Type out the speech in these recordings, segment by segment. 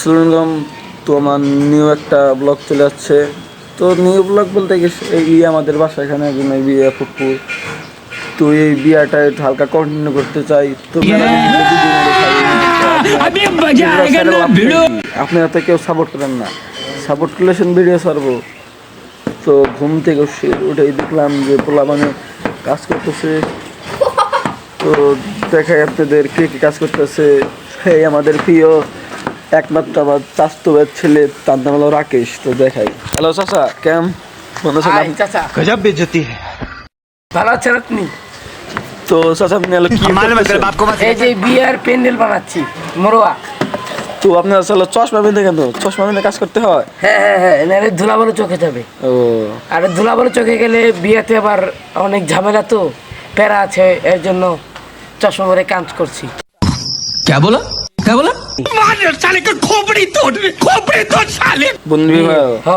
সালাম তো আমার নিউ একটা ব্লগ চলে যাচ্ছে তো নিউ ব্লগ বলতে এই ইয়ে আমাদের বাসা এখানে একজন বিয়ে ফুপুর। তো এই বিয়াটা হালকা কন্টিনিউ করতে চাই। তো আপনি এত কেউ সাপোর্ট করেন না। সাপোর্ট করলে ভিডিও সারব তো ঘুম থেকে উঠেই দেখলাম যে পোলা মানে কাজ করতেছে। তো দেখা আপনাদের কে কে কাজ করতেছে। এই আমাদের প্রিয় একমাত্র আমার চাস্তো ছেলে তার নাম হলো রাকেশ তো দেখাই হ্যালো চাচা কেম বন্ধু হাই চাচা गजब बेइज्जती है ভালো আছেন আপনি তো চাচা আপনি হলো কি मालूम है तेरे করতেছেন? बाप को मत এই যে বিয়ার প্যান্ডেল বানাচ্ছি মরোয়া তো আপনার আসলে চশমা বেঁধে কেন চশমা বেঁধে কাজ করতে হয় হ্যাঁ হ্যাঁ হ্যাঁ নাহলে ধুলাবালু চোখে যাবে ও আর ধুলাবালু চোখে গেলে বিয়েতে আবার অনেক ঝামেলা তো প্যারা আছে এর জন্য চশমা পরে কাজ করছি क्या बोला क्या बोला मार साले का खोपड़ी तोड़ खोपड़ी तोड़ साले বন্ধু বিবাহ হ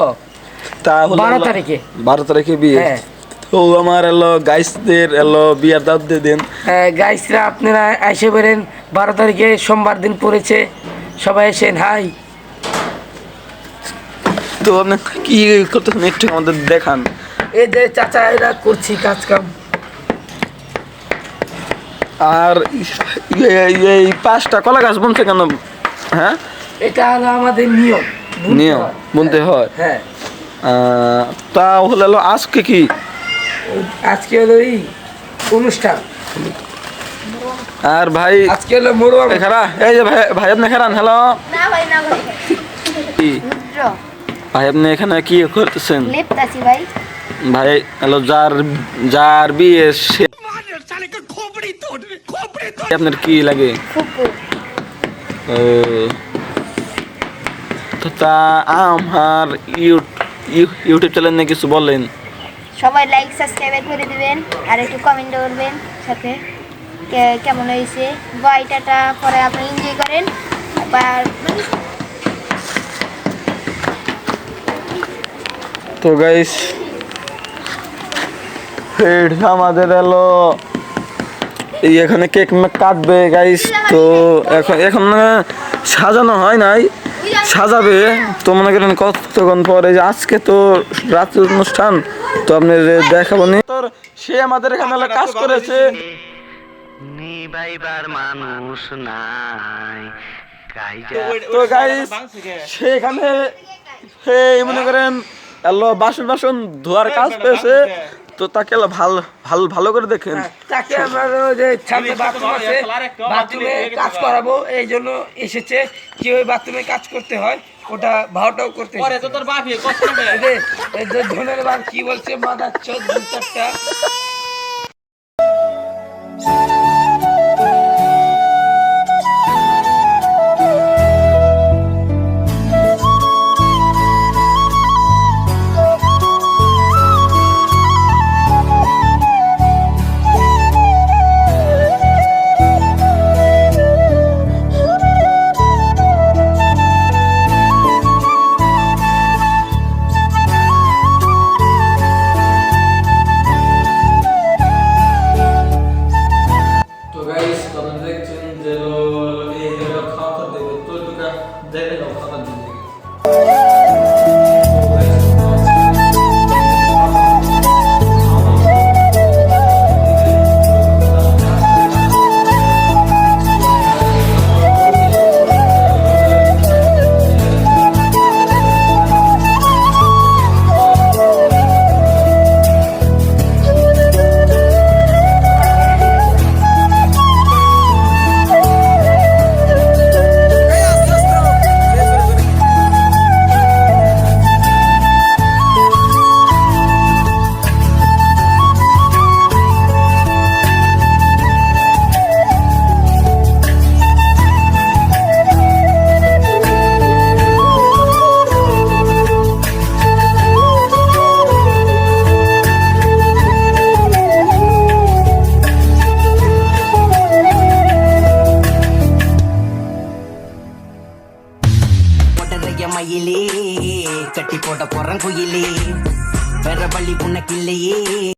তাহলে বারো হলো- তারিখে। বারো তারিখে বিয়ে হ্যাঁ। তো আমার এলো গাইসদের এলো বিয়ার দাঁত দিয়ে দেন গাইসরা আপনারা এসে বেরেন বারো তারিখে সোমবার দিন পড়েছে সবাই এসেন হাই তো আপনি কি করতেছেন একটু আমাদের দেখান এই যে চাচা এরা করছি কাজ কাম আর এই- এই পাঁচটা কলা গাছ বুনছে কেন? হ্যাঁ? এটা হলো আমাদের নিয়ম। নিয়ম হয়। বুনতে হয় হ্যাঁ। তা হলো হলো আজকে কি? আজকে হলো এই অনুষ্ঠান। আর ভাই আজকে হলো খারা এই যে ভাই ভাই আপনি খারান হ্যালো? না ভাই না ভাই। ভাই আপনি এখানে কি করতেছেন? লেপতাছি ভাই। ভাই হলো যার যার বিয়ে সে আপনার কি লাগে? তো তা আমার ইউ- ইউ- ইউটিউব চ্যানেল নিয়ে কিছু বলেন। সবাই লাইক সাবস্ক্রাইব করে দিবেন আর একটু কমেন্ট করবেন সাথে। কেমন হয়েছে? বয়টাটা পরে আপনি এনজয় করেন। তো গাইস আমাদের এলো। এখানে কেক কাটবে গাইস তো এখন এখন সাজানো হয় নাই, সাজাবে। তো মনে করেন কতক্ষণ পরে যে আজকে তো রাত্রি অনুষ্ঠান, তো আপনি দেখাবো নি। তোর সে আমাদের এখানে কাজ করেছে। মানুষ নাই তো গাইস সেখানে সেই মনে করেন এলো বাসন বাসন ধোয়ার কাজ পেয়েছে তো তাকে ভালো ভালো ভালো করে দেখেন। তাকে আমরা যে ছাদে বাথরুম আছে বাথরুমে কাজ করাবো এই জন্য এসেছে কীভাবে বাথরুমে কাজ করতে হয় ওটা ভাওটাও করতে পরে তো তোর বাপি এই যে ধনের বাপ কি বলছে মাদার চোদ দু চারটা। கட்டதைய மயிலே கட்டி போட்ட பொறங்குயிலே பெற பள்ளி புன்னக்கில்லையே